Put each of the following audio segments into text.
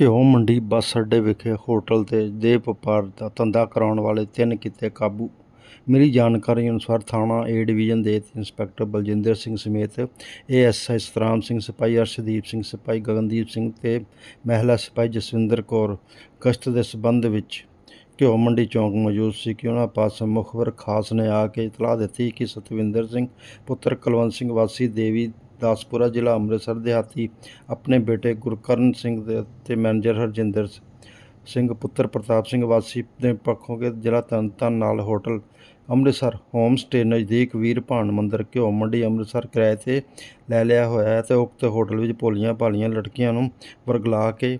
ਘਿਓ ਮੰਡੀ ਬੱਸ ਅੱਡੇ ਵਿਖੇ ਹੋਟਲ ਤੇ ਦੇਹ ਵਪਾਰ ਦਾ ਧੰਦਾ ਕਰਾਉਣ ਵਾਲੇ ਤਿੰਨ ਕੀਤੇ ਕਾਬੂ। ਮਿਲੀ ਜਾਣਕਾਰੀ ਅਨੁਸਾਰ ਥਾਣਾ ਏ ਡਿਵੀਜ਼ਨ ਦੇ ਇੰਸਪੈਕਟਰ ਬਲਜਿੰਦਰ ਸਿੰਘ ਸਮੇਤ ਏਐਸਆਈ ਸਤਰਾਮ ਸਿੰਘ ਸਿਪਾਹੀ, ਅਰਸ਼ਦੀਪ ਸਿੰਘ ਸਿਪਾਹੀ, ਗਗਨਦੀਪ ਸਿੰਘ ਤੇ ਮਹਿਲਾ ਸਿਪਾਹੀ ਜਸਵਿੰਦਰ ਕੌਰ ਗਸ਼ਤ ਦੇ ਸਬੰਧ ਵਿੱਚ ਘਿਓ ਮੰਡੀ ਚੌਂਕ ਮੌਜੂਦ ਸੀ ਕਿ ਉਹਨਾਂ ਪਾਸ ਮੁਖਬਰ ਖਾਸ ਨੇ ਆ ਕੇ ਇਤਲਾਹ ਦਿੱਤੀ ਕਿ ਸਤਵਿੰਦਰ ਸਿੰਘ, ਪੁੱਤਰ ਕੁਲਵੰਤ ਸਿੰਘ ਵਾਸੀ ਦੇਵੀ ਦਾਸਪੁਰਾ ਜ਼ਿਲ੍ਹਾ ਅੰਮ੍ਰਿਤਸਰ ਦਿਹਾਤੀ। ਆਪਣੇ ਬੇਟੇ ਗੁਰਕਰਨ ਸਿੰਘ ਦੇ ਤੇ ਮੈਨੇਜਰ ਹਰਜਿੰਦਰ ਸਿੰਘ, ਪੁੱਤਰ ਪ੍ਰਤਾਪ ਸਿੰਘ ਵਾਸੀ ਦੇ ਪੱਖੋਂ ਕੇ ਜ਼ਿਲ੍ਹਾ ਤਰਨਤਾਰਨ ਨਾਲ ਹੋਟਲ ਅੰਮ੍ਰਿਤਸਰ ਹੋਮ ਸਟੇ ਨਜ਼ਦੀਕ ਵੀਰ ਭਾਨ ਮੰਦਰ ਘਿਓ ਮੰਡੀ ਅੰਮ੍ਰਿਤਸਰ ਕਿਰਾਏ ਤੇ ਲੈ ਲਿਆ ਹੋਇਆ ਹੈ ਤੇ ਉਕਤ ਹੋਟਲ ਵਿੱਚ ਭੋਲੀਆਂ ਭਾਲੀਆਂ ਲੜਕੀਆਂ ਨੂੰ ਵਰਗਲਾ ਕੇ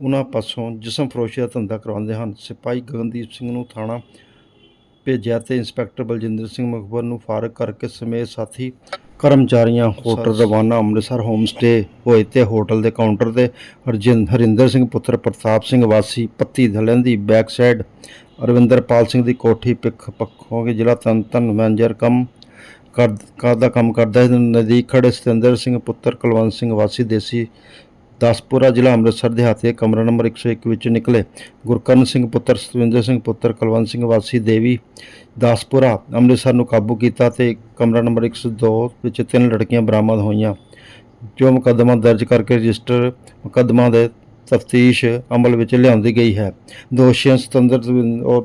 ਉਹਨਾਂ ਪਾਸੋਂ ਜਿਸਮ ਫਰੋਸ਼ੀ ਦਾ ਧੰਦਾ ਕਰਵਾਉਂਦੇ ਹਨ। ਸਿਪਾਹੀ ਗਗਨਦੀਪ ਸਿੰਘ ਨੂੰ ਥਾਣਾ ਭੇਜਿਆ ਤੇ ਇੰਸਪੈਕਟਰ ਬਲਜਿੰਦਰ ਸਿੰਘ ਮੁਖਬਰ ਨੂੰ ਫਾਰਗ ਕਰਕੇ ਸਮੇਤ ਸਾਥੀ ਕਰਮਚਾਰੀਆਂ ਹੋਟਲ ਰਵਾਨਾ ਅੰਮ੍ਰਿਤਸਰ ਹੋਮ ਸਟੇ ਹੋਏ ਤੇ ਹੋਟਲ ਦੇ ਕਾਊਂਟਰ ਤੇ ਹਰਿੰਦਰ ਸਿੰਘ ਪੁੱਤਰ ਪ੍ਰਤਾਪ ਸਿੰਘ ਵਾਸੀ ਪੱਤੀ ਧਲਨ ਦੀ ਬੈਕ ਸਾਈਡ ਅਰਵਿੰਦਰਪਾਲ ਸਿੰਘ ਦੀ ਕੋਠੀ ਪਿੱਖ ਪੱਖੋਂ ਕੇ ਜ਼ਿਲ੍ਹਾ ਤਨਤਨ ਮੈਨੇਜਰ ਕਮ ਕਰ ਕਾਰ ਦਾ ਕੰਮ ਕਰਦਾ ਹੈ ਨਜ਼ਦੀਕ ਖੜੇ ਸਤਿੰਦਰ ਸਿੰਘ ਪੁੱਤਰ ਕੁਲਵੰਤ ਸਿੰਘ ਵਾਸੀ ਦੇਸੀ ਦਸਪੁਰਾ ਜ਼ਿਲ੍ਹਾ ਅੰਮ੍ਰਿਤਸਰ ਦਿਹਾਤੀ ਕਮਰਾ ਨੰਬਰ 101 ਵਿੱਚ ਨਿਕਲੇ ਗੁਰਕਰਨ ਸਿੰਘ ਪੁੱਤਰ ਸਤਵਿੰਦਰ ਸਿੰਘ ਪੁੱਤਰ ਕੁਲਵੰਤ ਸਿੰਘ ਵਾਸੀ ਦੇਵੀ ਦਸਪੁਰਾ ਅੰਮ੍ਰਿਤਸਰ ਨੂੰ ਕਾਬੂ ਕੀਤਾ ਤੇ ਕਮਰਾ ਨੰਬਰ 102 ਵਿੱਚ ਤਿੰਨ ਲੜਕੀਆਂ ਬਰਾਮਦ ਹੋਈਆਂ, ਜੋ ਮੁਕੱਦਮਾ ਦਰਜ ਕਰਕੇ ਰਜਿਸਟਰ ਮੁਕੱਦਮਾ ਦੇ ਤਫਤੀਸ਼ ਅਮਲ ਵਿੱਚ ਲਿਆਂਦੀ ਗਈ ਹੈ। ਦੋਸ਼ੀਆਂ ਸਤੰਦਰ ਔਰ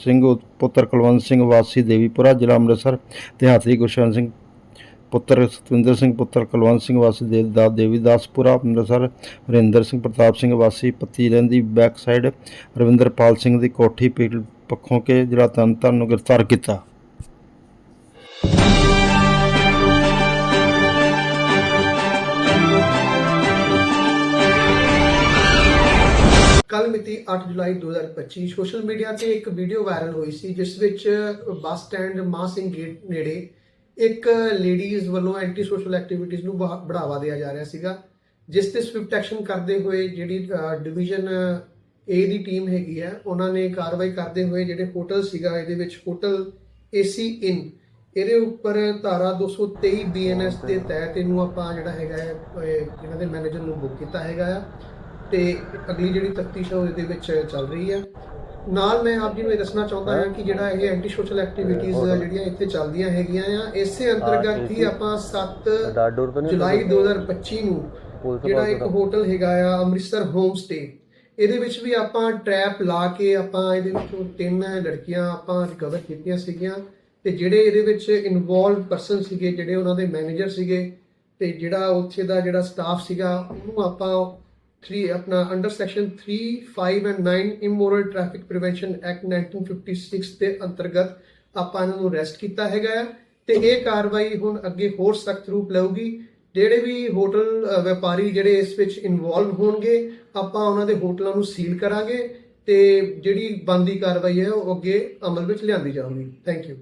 ਸਿੰਘ ਪੁੱਤਰ ਕੁਲਵੰਤ ਸਿੰਘ ਵਾਸੀ ਦੇਵੀਪੁਰਾ ਜ਼ਿਲ੍ਹਾ ਅੰਮ੍ਰਿਤਸਰ ਦਿਹਾਤੀ ਗੁਰਸ਼ਨ ਸਿੰਘ ਪੁੱਤਰ ਸਤਵਿੰਦਰ ਸਿੰਘ, ਪੁੱਤਰ ਕੁਲਵੰਤ ਸਿੰਘ ਵਾਸੀ ਦੇਵਦਾਸ ਦੇਵੀਦਾਸਪੁਰਾ ਅੰਮ੍ਰਿਤਸਰ, ਹਰਿੰਦਰ ਸਿੰਘ, ਪ੍ਰਤਾਪ ਸਿੰਘ ਵਾਸੀ, ਪੱਤੀ ਲੈਂਦੀ ਬੈਕ ਸਾਈਡ ਰਵਿੰਦਰਪਾਲ ਸਿੰਘ ਦੀ ਕੋਠੀ ਪੱਖੋਂ ਕੇ ਜ਼ਿਲ੍ਹਾ ਤਰਨਤਾਰਨ ਨੂੰ ਗ੍ਰਿਫਤਾਰ ਕੀਤਾ। ਕੱਲ ਮਿਤੀ 8 ਜੁਲਾਈ 2025 ਸੋਸ਼ਲ ਮੀਡੀਆ ਤੇ ਇੱਕ ਵੀਡੀਓ ਵਾਇਰਲ ਹੋਈ ਸੀ, ਜਿਸ ਵਿੱਚ ਬੱਸ ਸਟੈਂਡ ਮਾਹ ਸਿੰਘ ਗੇਟ ਨੇੜੇ ਇੱਕ ਲੇਡੀਜ਼ ਵੱਲੋਂ ਐਂਟੀ ਸੋਸ਼ਲ ਐਕਟੀਵਿਟੀਜ਼ ਨੂੰ ਬਹਾ- ਬੜਾਵਾ ਦਿਆ ਜਾ ਰਿਹਾ ਸੀਗਾ ਜਿਸ ਤੇ ਸਵਿਫਟ ਐਕਸ਼ਨ ਕਰਦੇ ਹੋਏ ਜਿਹੜੀ ਡਿਵੀਜ਼ਨ ਏ ਦੀ ਟੀਮ ਹੈਗੀ ਹੈ ਉਹਨਾਂ ਨੇ ਕਾਰਵਾਈ ਕਰਦੇ ਹੋਏ ਜਿਹੜੇ ਹੋਟਲ ਸੀਗਾ ਇਹਦੇ ਵਿੱਚ ਹੋਟਲ ਏਸੀ ਇਨ ਇਹਦੇ ਉੱਪਰ ਧਾਰਾ 223 ਬੀਐਨਐਸ ਦੇ ਤਹਿਤ ਇਹਨੂੰ ਆਪਾਂ ਜਿਹੜਾ ਹੈਗਾ ਹੈ, ਇਹਨਾਂ ਦੇ ਮੈਨੇਜਰ ਨੂੰ ਬੁੱਕ ਕੀਤਾ ਹੈਗਾ ਆ ਤੇ ਅਗਲੀ ਜਿਹੜੀ ਤਫਤੀਸ਼ ਹੈ ਉਹਦੇ ਵਿੱਚ ਚੱਲ ਰਹੀ ਹੈ ਨਾਲ ਮੈਂ ਆਪ ਜੀ ਨੂੰ ਇਹ ਦੱਸਣਾ ਚਾਹੁੰਦਾ ਹਾਂ ਕਿ ਜਿਹੜਾ ਇਹ ਐਂਟੀ ਸੋਸ਼ਲ ਐਕਟੀਵਿਟੀਜ਼ ਜਿਹੜੀਆਂ ਇੱਥੇ ਚੱਲਦੀਆਂ ਹੈਗੀਆਂ ਆ ਇਸੇ ਅੰਤਰਗਤ ਹੀ ਆਪਾਂ 7 ਡਾਡੂਰ ਤੋਂ ਨਹੀਂ ਜੁਲਾਈ 2025 ਨੂੰ ਜਿਹੜਾ ਇੱਕ ਹੋਟਲ ਹੈਗਾ ਆ ਅੰਮ੍ਰਿਤਸਰ ਹੋਮ ਸਟੇ ਇਹਦੇ ਵਿੱਚ ਵੀ ਆਪਾਂ ਟ੍ਰੈਪ ਲਾ ਕੇ ਆਪਾਂ ਇਹਦੇ ਵਿੱਚੋਂ ਤਿੰਨ ਲੜਕੀਆਂ ਆਪਾਂ ਰਿਕਵਰ ਕੀਤੀਆਂ ਸੀਗੀਆਂ ਤੇ ਜਿਹੜੇ ਇਹਦੇ ਵਿੱਚ ਇਨਵੋਲਵ ਪਰਸਨ ਸੀਗੇ ਜਿਹੜੇ ਉਹਨਾਂ ਦੇ ਮੈਨੇਜਰ ਸੀਗੇ ਤੇ ਜਿਹੜਾ ਉੱਥੇ ਦਾ ਜਿਹੜਾ ਸਟਾਫ ਸੀਗਾ ਉਹਨੂੰ ਆਪਾਂ 3 ਆਪਣਾ under section 3 5 and 9 immoral traffic prevention act 1956 ਦੇ ਅੰਤਰਗਤ ਆਪਾਂ ਇਹਨਾਂ ਨੂੰ ਅਰੈਸਟ ਕੀਤਾ ਹੈਗਾ ਆ। ਤੇ ਇਹ ਕਾਰਵਾਈ ਹੁਣ ਅੱਗੇ ਹੋਰ ਸਖਤ ਰੂਪ ਲਊਗੀ। ਜਿਹੜੇ ਵੀ ਹੋਟਲ ਵਪਾਰੀ ਜਿਹੜੇ ਇਸ ਵਿੱਚ ਇਨਵੋਲਵ ਹੋਣਗੇ, ਆਪਾਂ ਉਹਨਾਂ ਦੇ ਹੋਟਲਾਂ ਨੂੰ ਸੀਲ ਕਰਾਂਗੇ ਤੇ ਜਿਹੜੀ ਬੰਦੀ ਕਾਰਵਾਈ ਹੈ ਉਹ ਅੱਗੇ ਅਮਲ ਵਿੱਚ ਲਿਆਂਦੀ ਜਾਊਗੀ। Thank you